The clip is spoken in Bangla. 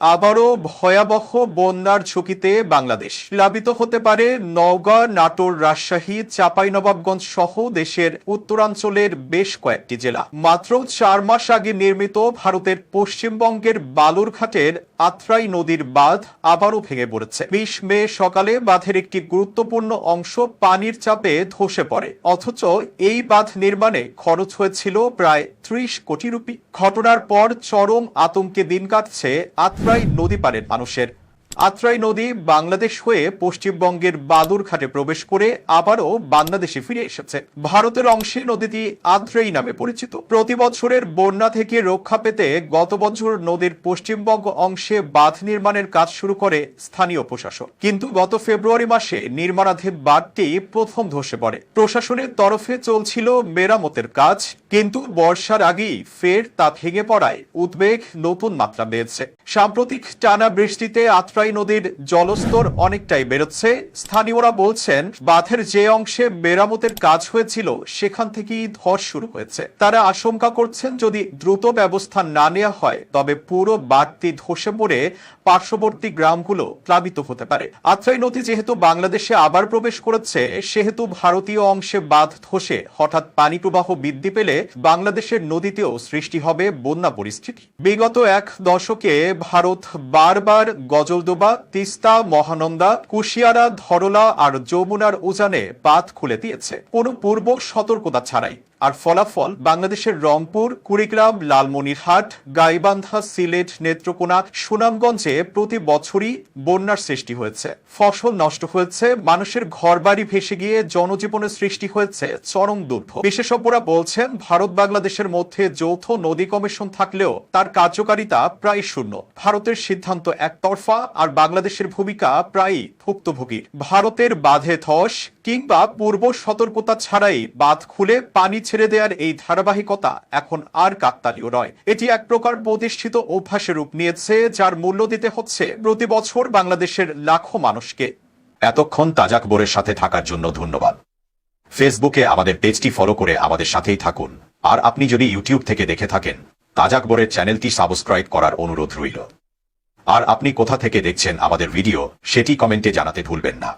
আবারও ভয়াবহ বন্যার ঝুঁকিতে বাংলাদেশ। প্লাবিত হতে পারে নওগাঁ, নাটোর, রাজশাহী, চাঁপাইনবাবগঞ্জ সহ দেশের উত্তরাঞ্চলের বেশ কয়েকটি জেলা। মাত্র চার মাস আগে নির্মিত ভারতের পশ্চিমবঙ্গের বালুরঘাটের আত্রাই নদীর বাঁধ আবারও ভেঙে পড়েছে। বিশ মে সকালে বাঁধের একটি গুরুত্বপূর্ণ অংশ পানির চাপে ধসে পড়ে। অথচ এই বাঁধ নির্মাণে খরচ হয়েছিল প্রায় ত্রিশ কোটি রুপি। ঘটনার পর চরম আতঙ্কে দিন কাটছে আত্রাই নদী পারের মানুষের আত্রাই নদী বাংলাদেশ হয়ে পশ্চিমবঙ্গের বাদুরঘাটে প্রবেশ করে আবারও বাংলাদেশে ফিরে এসেছে। ভারতের অংশে নদীটি আত্রাই নামে পরিচিত। প্রতি বছরের বন্যা থেকে রক্ষা পেতে গত বছর নদীর পশ্চিমবঙ্গ অংশে বাঁধ নির্মাণের কাজ শুরু করে স্থানীয় প্রশাসন। কিন্তু গত ফেব্রুয়ারি মাসে নির্মাণাধীন বাঁধটি প্রথম ধসে পড়ে। প্রশাসনের তরফে চলছিল মেরামতের কাজ, কিন্তু বর্ষার আগেই ফের তা ভেঙে পড়ায় উদ্বেগ নতুন মাত্রা পেয়েছে সাম্প্রতিক টানা বৃষ্টিতে আত্রাই নদীর জলস্তর অনেকটাই বেরোচ্ছে স্থানীয়রা বলছেন, বাঁধের যে অংশে মেরামতের কাজ হয়েছিল, সেখান থেকেই ধস শুরু হয়েছে। তারা আশঙ্কা করছেন, যদি দ্রুত ব্যবস্থা না নেওয়া হয়, তবে পুরো বাঁধটি ধসে পড়ে পার্শ্ববর্তী গ্রামগুলো প্লাবিত হতে পারে। আত্রাই নদী যেহেতু বাংলাদেশে আবার প্রবেশ করেছে, সেহেতু ভারতীয় অংশে বাঁধ ধসে হঠাৎ পানি প্রবাহ বৃদ্ধি পেলে বাংলাদেশের নদীতেও সৃষ্টি হবে বন্যা পরিস্থিতি। বিগত এক দশকে ভারত বারবার গজলদোবা তিস্তা, মহানন্দা, কুশিয়ারা, ধরলা আর যমুনার উজানে বাঁধ খুলে দিয়েছে। কোনো পূর্ব সতর্কতা ছাড়াই। আর ফলাফল বাংলাদেশের রংপুর, কুড়িগ্রাম, লালমনিরহাট, গাইবান্ধা, সিলেট, নেত্রকোনা, সুনামগঞ্জে প্রতি বছরই বন্যার সৃষ্টি হয়েছে। ফসল নষ্ট হয়েছে, মানুষের ঘরবাড়ি ভেসে গিয়ে জনজীবনের সৃষ্টি হয়েছে চরম দুর্ভোগ। বিশেষজ্ঞরা বলছেন, ভারত বাংলাদেশের মধ্যে যৌথ নদী কমিশন থাকলেও তার কার্যকারিতা প্রায় শূন্য। ভারতের সিদ্ধান্ত একতরফা আর বাংলাদেশের ভূমিকা প্রায়ই ভুক্তভোগী। ভারতের বাঁধে ধস কিংবা পূর্ব সতর্কতা ছাড়াই বাঁধ খুলে পানি ছেড়ে দেওয়ার এই ধারাবাহিকতা এখন আর কাকতালীয় নয়। এটি এক প্রকার প্রতিষ্ঠিত অভ্যাসের রূপ নিয়েছে, যার মূল্য দিতে হচ্ছে প্রতি বছর বাংলাদেশের লাখো মানুষকে। এতক্ষণ তাজাকবরের সাথে থাকার জন্য ধন্যবাদ। ফেসবুকে আমাদের পেজটি ফলো করে আমাদের সাথেই থাকুন। আর আপনি যদি ইউটিউব থেকে দেখে থাকেন তাজাকবরের চ্যানেলটি সাবস্ক্রাইব করার অনুরোধ রইল। আর আপনি কোথা থেকে দেখছেন আমাদের ভিডিও, সেটি কমেন্টে জানাতে ভুলবেন না।